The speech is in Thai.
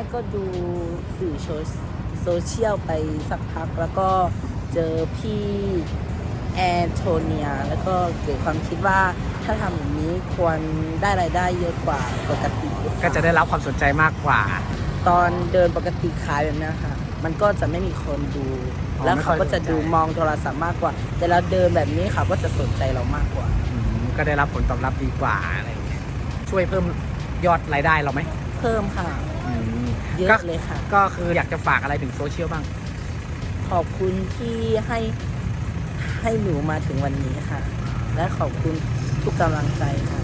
กก็ดูสื่อโซโซเชียลไปสักพัก แล้วก็เจอพี่แอนโทเนีย แล้วก็เกิดความคิดว่าถ้าทำแบบนี้ควรได้รายได้เยอะกว่าปกติก็จะได้รับความสนใจมากกว่า ตอนเดินปกติขายแบบนี้ค่ะ มันก็จะไม่มีคนดูอ๋อแล้วไม่ค่เขาอยก็จะสนใจดูมองโทรศัพท์มากกว่า แต่เราเดินแบบนี้เขาก็จะสนใจเรามากกว่าอืมก็ได้รับผลตอบรับดีกว่าอะไรอย่างเงี้ยช่วยเพิ่มยอดรายได้เราไหม เพิ่มค่ะอืม เยก็อะเลยค่ะ ก็คืออยากจะฝากอะไรถึงโซเชียลบ้าง ขอบคุณที่ให้ให้หนูมาถึงวันนี้ค่ะ และขอบคุณทุกกำลังใจค่ะ